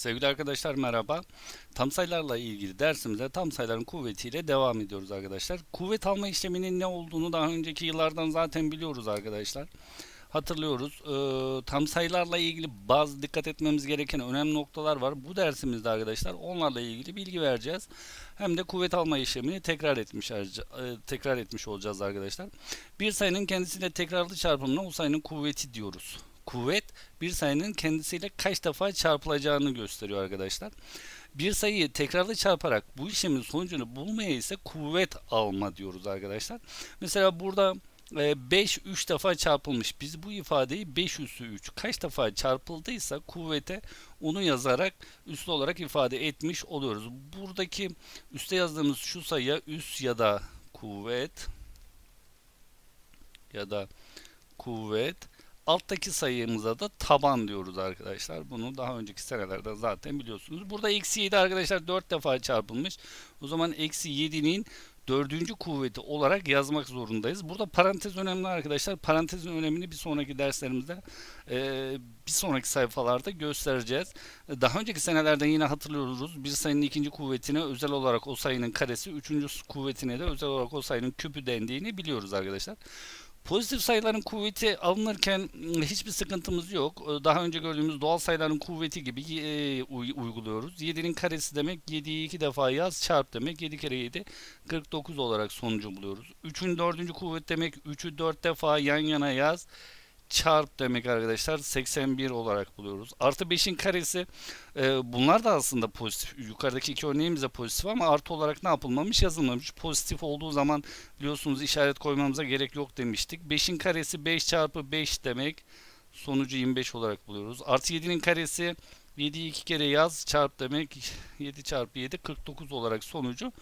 Sevgili arkadaşlar merhaba. Tam sayılarla ilgili dersimize tam sayıların kuvvetiyle devam ediyoruz arkadaşlar. Kuvvet alma işleminin ne olduğunu daha önceki yıllardan zaten biliyoruz arkadaşlar. Hatırlıyoruz. Ee, tam sayılarla ilgili bazı dikkat etmemiz gereken önemli noktalar var. Bu dersimizde arkadaşlar onlarla ilgili bilgi vereceğiz. Hem de kuvvet alma işlemini tekrar etmiş e, tekrar etmiş olacağız arkadaşlar. Bir sayının kendisiyle tekrarlı çarpımına o sayının kuvveti diyoruz kuvvet bir sayının kendisiyle kaç defa çarpılacağını gösteriyor arkadaşlar. Bir sayıyı tekrarlı çarparak bu işlemin sonucunu bulmaya ise kuvvet alma diyoruz arkadaşlar. Mesela burada 5 e, 3 defa çarpılmış. Biz bu ifadeyi 5 üssü 3 kaç defa çarpıldıysa kuvvete onu yazarak üslü olarak ifade etmiş oluyoruz. Buradaki üste yazdığımız şu sayıya üs ya da kuvvet ya da kuvvet Alttaki sayımıza da taban diyoruz arkadaşlar. Bunu daha önceki senelerde zaten biliyorsunuz. Burada eksi 7 arkadaşlar 4 defa çarpılmış. O zaman eksi 7'nin dördüncü kuvveti olarak yazmak zorundayız. Burada parantez önemli arkadaşlar. Parantezin önemini bir sonraki derslerimizde e, bir sonraki sayfalarda göstereceğiz. Daha önceki senelerden yine hatırlıyoruz. Bir sayının ikinci kuvvetine özel olarak o sayının karesi, üçüncü kuvvetine de özel olarak o sayının küpü dendiğini biliyoruz arkadaşlar. Pozitif sayıların kuvveti alınırken ıı, hiçbir sıkıntımız yok. Daha önce gördüğümüz doğal sayıların kuvveti gibi e, uyguluyoruz. 7'nin karesi demek 7'yi 2 defa yaz çarp demek. 7 kere 7 49 olarak sonucu buluyoruz. 3'ün 4. kuvvet demek 3'ü 4 defa yan yana yaz çarp demek arkadaşlar 81 olarak buluyoruz. Artı 5'in karesi e, bunlar da aslında pozitif. Yukarıdaki iki örneğimiz de pozitif ama artı olarak ne yapılmamış yazılmamış. Pozitif olduğu zaman biliyorsunuz işaret koymamıza gerek yok demiştik. 5'in karesi 5 çarpı 5 demek. Sonucu 25 olarak buluyoruz. Artı 7'nin karesi 7'yi 2 kere yaz çarp demek 7 çarpı 7 49 olarak sonucu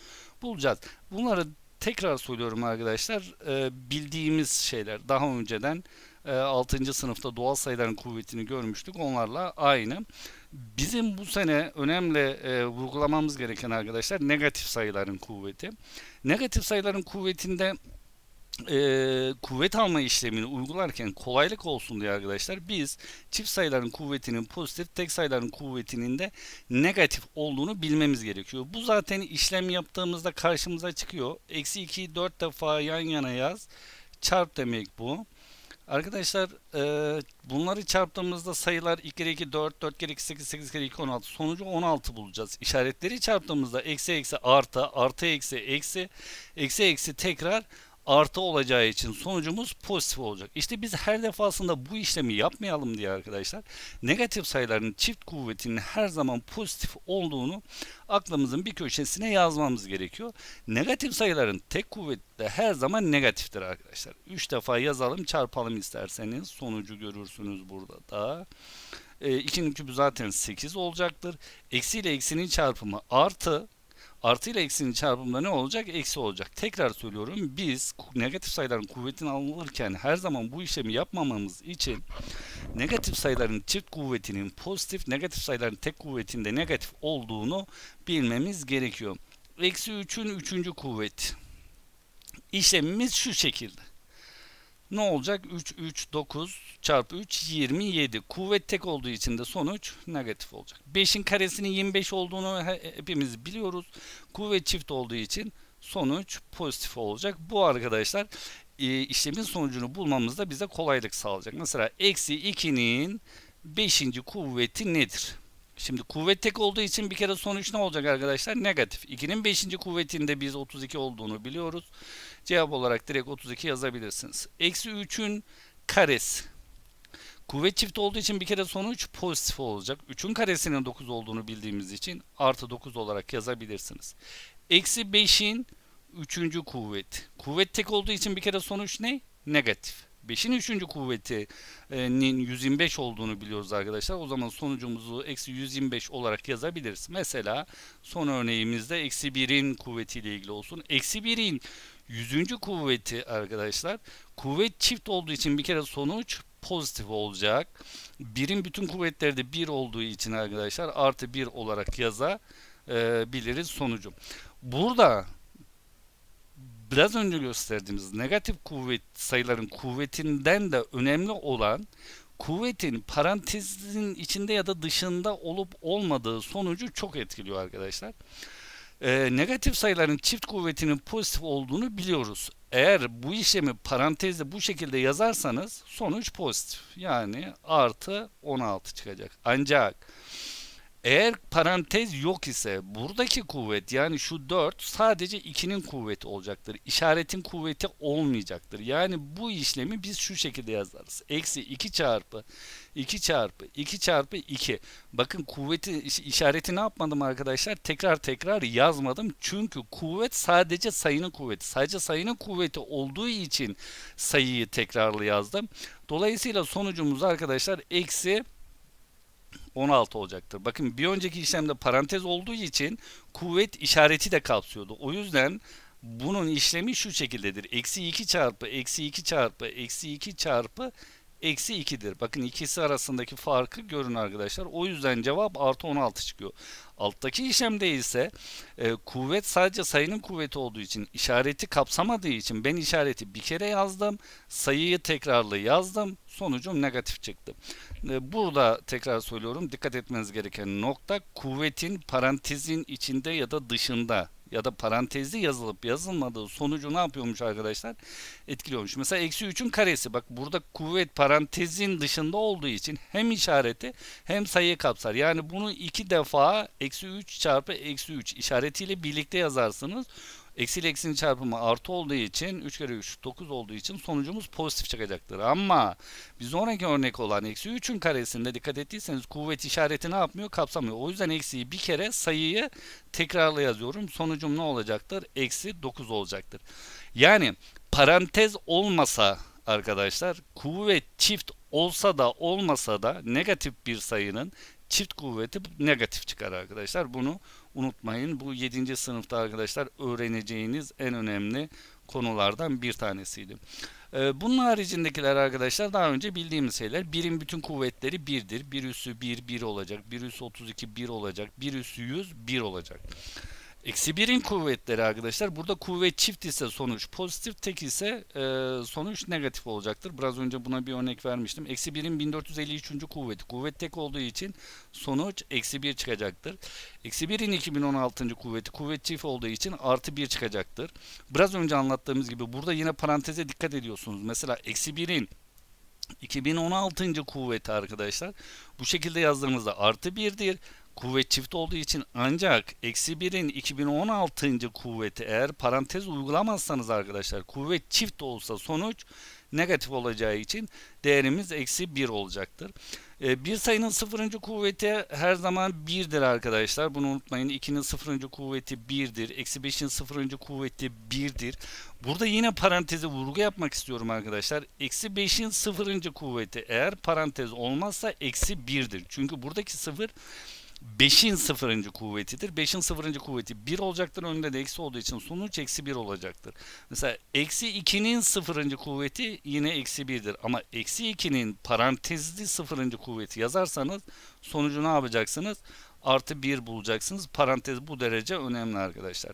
bulacağız. Bunları tekrar söylüyorum arkadaşlar. E, bildiğimiz şeyler daha önceden 6. sınıfta doğal sayıların kuvvetini görmüştük. Onlarla aynı. Bizim bu sene önemli e, vurgulamamız gereken arkadaşlar negatif sayıların kuvveti. Negatif sayıların kuvvetinde e, kuvvet alma işlemini uygularken kolaylık olsun diye arkadaşlar biz çift sayıların kuvvetinin pozitif tek sayıların kuvvetinin de negatif olduğunu bilmemiz gerekiyor. Bu zaten işlem yaptığımızda karşımıza çıkıyor. Eksi 2'yi 4 defa yan yana yaz. Çarp demek bu. Arkadaşlar e, bunları çarptığımızda sayılar 2 kere 2 4, 4 kere 2 8, 8 kere 2 16. Sonucu 16 bulacağız. İşaretleri çarptığımızda eksi eksi artı, artı eksi eksi, eksi eksi tekrar artı olacağı için sonucumuz pozitif olacak. İşte biz her defasında bu işlemi yapmayalım diye arkadaşlar negatif sayıların çift kuvvetinin her zaman pozitif olduğunu aklımızın bir köşesine yazmamız gerekiyor. Negatif sayıların tek kuvveti de her zaman negatiftir arkadaşlar. 3 defa yazalım çarpalım isterseniz sonucu görürsünüz burada da. E, 2'nin küpü zaten 8 olacaktır. Eksi ile eksinin çarpımı artı Artı ile eksinin çarpımında ne olacak? Eksi olacak. Tekrar söylüyorum. Biz negatif sayıların kuvvetini alırken her zaman bu işlemi yapmamamız için negatif sayıların çift kuvvetinin pozitif, negatif sayıların tek kuvvetinde negatif olduğunu bilmemiz gerekiyor. Eksi 3'ün 3. kuvvet. İşlemimiz şu şekilde ne olacak? 3, 3, 9 çarpı 3, 27. Kuvvet tek olduğu için de sonuç negatif olacak. 5'in karesinin 25 olduğunu hepimiz biliyoruz. Kuvvet çift olduğu için sonuç pozitif olacak. Bu arkadaşlar e, işlemin sonucunu bulmamızda bize kolaylık sağlayacak. Mesela eksi 2'nin 5. kuvveti nedir? Şimdi kuvvet tek olduğu için bir kere sonuç ne olacak arkadaşlar? Negatif. 2'nin 5. kuvvetinde biz 32 olduğunu biliyoruz. Cevap olarak direkt 32 yazabilirsiniz. Eksi 3'ün karesi. Kuvvet çift olduğu için bir kere sonuç pozitif olacak. 3'ün karesinin 9 olduğunu bildiğimiz için artı 9 olarak yazabilirsiniz. Eksi 5'in 3. kuvvet. Kuvvet tek olduğu için bir kere sonuç ne? Negatif. 5'in 3. kuvvetinin 125 olduğunu biliyoruz arkadaşlar. O zaman sonucumuzu eksi 125 olarak yazabiliriz. Mesela son örneğimizde eksi 1'in kuvvetiyle ilgili olsun. Eksi 1'in 100. kuvveti arkadaşlar kuvvet çift olduğu için bir kere sonuç pozitif olacak. Birin bütün kuvvetleri de 1 olduğu için arkadaşlar artı 1 olarak yazabiliriz sonucu. Burada biraz önce gösterdiğimiz negatif kuvvet sayıların kuvvetinden de önemli olan kuvvetin parantezin içinde ya da dışında olup olmadığı sonucu çok etkiliyor arkadaşlar. Ee, negatif sayıların çift kuvvetinin pozitif olduğunu biliyoruz. Eğer bu işlemi parantezde bu şekilde yazarsanız sonuç pozitif. Yani artı 16 çıkacak. Ancak eğer parantez yok ise buradaki kuvvet yani şu 4 sadece 2'nin kuvveti olacaktır. İşaretin kuvveti olmayacaktır. Yani bu işlemi biz şu şekilde yazarız. Eksi 2 çarpı 2 çarpı 2 çarpı 2. Bakın kuvveti iş- işareti ne yapmadım arkadaşlar? Tekrar tekrar yazmadım. Çünkü kuvvet sadece sayının kuvveti. Sadece sayının kuvveti olduğu için sayıyı tekrarlı yazdım. Dolayısıyla sonucumuz arkadaşlar eksi 16 olacaktır. Bakın bir önceki işlemde parantez olduğu için kuvvet işareti de kapsıyordu. O yüzden bunun işlemi şu şekildedir. Eksi 2 çarpı eksi 2 çarpı eksi 2 çarpı eksi 2'dir. Bakın ikisi arasındaki farkı görün arkadaşlar. O yüzden cevap artı 16 çıkıyor. Alttaki işlemde ise e, kuvvet sadece sayının kuvveti olduğu için işareti kapsamadığı için ben işareti bir kere yazdım. Sayıyı tekrarlı yazdım. Sonucum negatif çıktı. E, Burada tekrar söylüyorum dikkat etmeniz gereken nokta kuvvetin parantezin içinde ya da dışında ya da parantezli yazılıp yazılmadığı sonucu ne yapıyormuş arkadaşlar? Etkiliyormuş. Mesela eksi 3'ün karesi bak burada kuvvet parantezin dışında olduğu için hem işareti hem sayıyı kapsar. Yani bunu iki defa eksi 3 çarpı eksi 3 işaretiyle birlikte yazarsınız. Eksi ile eksinin çarpımı artı olduğu için 3 kere 3 9 olduğu için sonucumuz pozitif çıkacaktır. Ama bir sonraki örnek olan eksi 3'ün karesinde dikkat ettiyseniz kuvvet işareti ne yapmıyor? Kapsamıyor. O yüzden eksiyi bir kere sayıyı tekrarla yazıyorum. Sonucum ne olacaktır? Eksi 9 olacaktır. Yani parantez olmasa arkadaşlar kuvvet çift olsa da olmasa da negatif bir sayının çift kuvveti negatif çıkar arkadaşlar. Bunu unutmayın. Bu 7. sınıfta arkadaşlar öğreneceğiniz en önemli konulardan bir tanesiydi. Ee, Bunun haricindekiler arkadaşlar daha önce bildiğimiz şeyler. Birin bütün kuvvetleri 1'dir. 1 üssü 1, 1 olacak. 1 üssü 32, 1 olacak. 1 üssü 100, 1 olacak. Eksi 1'in kuvvetleri arkadaşlar. Burada kuvvet çift ise sonuç pozitif, tek ise e, sonuç negatif olacaktır. Biraz önce buna bir örnek vermiştim. Eksi 1'in 1453. kuvveti. Kuvvet tek olduğu için sonuç eksi 1 çıkacaktır. Eksi 1'in 2016. kuvveti. Kuvvet çift olduğu için artı 1 çıkacaktır. Biraz önce anlattığımız gibi burada yine paranteze dikkat ediyorsunuz. Mesela eksi 1'in 2016. kuvveti arkadaşlar bu şekilde yazdığımızda artı 1'dir. Kuvvet çift olduğu için ancak eksi 1'in 2016. kuvveti eğer parantez uygulamazsanız arkadaşlar kuvvet çift olsa sonuç negatif olacağı için değerimiz eksi 1 olacaktır. Ee, bir sayının sıfırıncı kuvveti her zaman 1'dir arkadaşlar. Bunu unutmayın. 2'nin sıfırıncı kuvveti 1'dir. Eksi 5'in sıfırıncı kuvveti 1'dir. Burada yine paranteze vurgu yapmak istiyorum arkadaşlar. Eksi 5'in sıfırıncı kuvveti eğer parantez olmazsa eksi 1'dir. Çünkü buradaki sıfır 5'in sıfırıncı kuvvetidir. 5'in sıfırıncı kuvveti 1 olacaktır. Önünde de eksi olduğu için sonuç eksi 1 olacaktır. Mesela eksi 2'nin sıfırıncı kuvveti yine eksi 1'dir. Ama eksi 2'nin parantezli sıfırıncı kuvveti yazarsanız sonucu ne yapacaksınız? Artı 1 bulacaksınız. Parantez bu derece önemli arkadaşlar.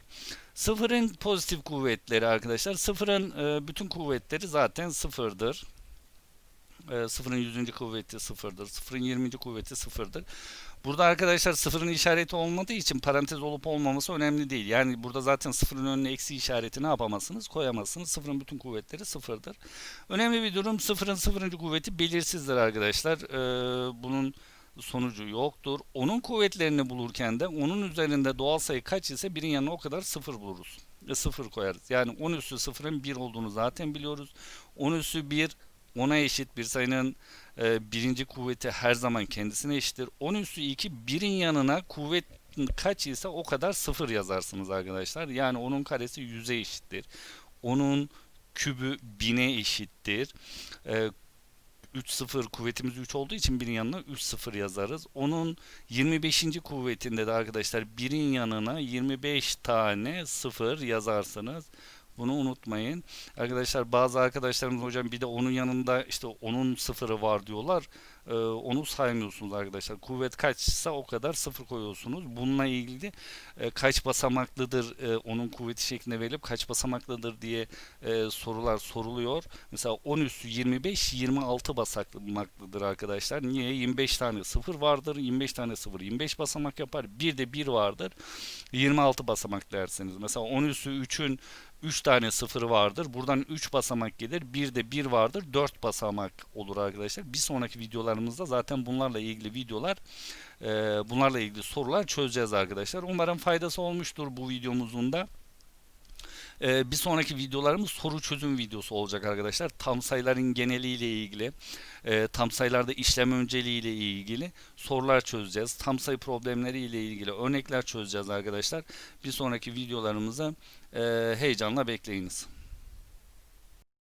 Sıfırın pozitif kuvvetleri arkadaşlar. Sıfırın e, bütün kuvvetleri zaten sıfırdır. E, sıfırın yüzüncü kuvveti sıfırdır. Sıfırın yirminci kuvveti sıfırdır. Burada arkadaşlar sıfırın işareti olmadığı için parantez olup olmaması önemli değil. Yani burada zaten sıfırın önüne eksi işareti ne yapamazsınız? Koyamazsınız. Sıfırın bütün kuvvetleri sıfırdır. Önemli bir durum sıfırın sıfırıncı kuvveti belirsizdir arkadaşlar. Ee, bunun sonucu yoktur. Onun kuvvetlerini bulurken de onun üzerinde doğal sayı kaç ise birin yanına o kadar sıfır buluruz. Ve sıfır koyarız. Yani 10 üssü sıfırın 1 olduğunu zaten biliyoruz. 10 üssü 1 10'a eşit bir sayının e, birinci kuvveti her zaman kendisine eşittir. 10 üssü 2 birin yanına kuvvet kaç ise o kadar sıfır yazarsınız arkadaşlar. Yani onun karesi 100'e eşittir. Onun kübü 1000'e eşittir. E, 3 sıfır kuvvetimiz 3 olduğu için birin yanına 3 sıfır yazarız. Onun 25. kuvvetinde de arkadaşlar birin yanına 25 tane sıfır yazarsınız. Bunu unutmayın. Arkadaşlar bazı arkadaşlarımız hocam bir de onun yanında işte onun sıfırı var diyorlar. E, onu saymıyorsunuz arkadaşlar. Kuvvet kaçsa o kadar sıfır koyuyorsunuz. Bununla ilgili e, kaç basamaklıdır e, onun kuvveti şeklinde verilip kaç basamaklıdır diye e, sorular soruluyor. Mesela 10 üssü 25 26 basamaklıdır arkadaşlar. Niye? 25 tane sıfır vardır. 25 tane sıfır 25 basamak yapar. Bir de 1 vardır. 26 basamak dersiniz. Mesela 10 üssü 3'ün 3 tane sıfırı vardır. Buradan 3 basamak gelir. Bir de 1 vardır. 4 basamak olur arkadaşlar. Bir sonraki videolarımızda zaten bunlarla ilgili videolar e, bunlarla ilgili sorular çözeceğiz arkadaşlar. Umarım faydası olmuştur bu videomuzun da. Ee, bir sonraki videolarımız soru çözüm videosu olacak arkadaşlar. Tam sayıların geneliyle ilgili, e, tam sayılarda işlem önceliğiyle ilgili sorular çözeceğiz. Tam sayı problemleri ile ilgili örnekler çözeceğiz arkadaşlar. Bir sonraki videolarımızı e, heyecanla bekleyiniz.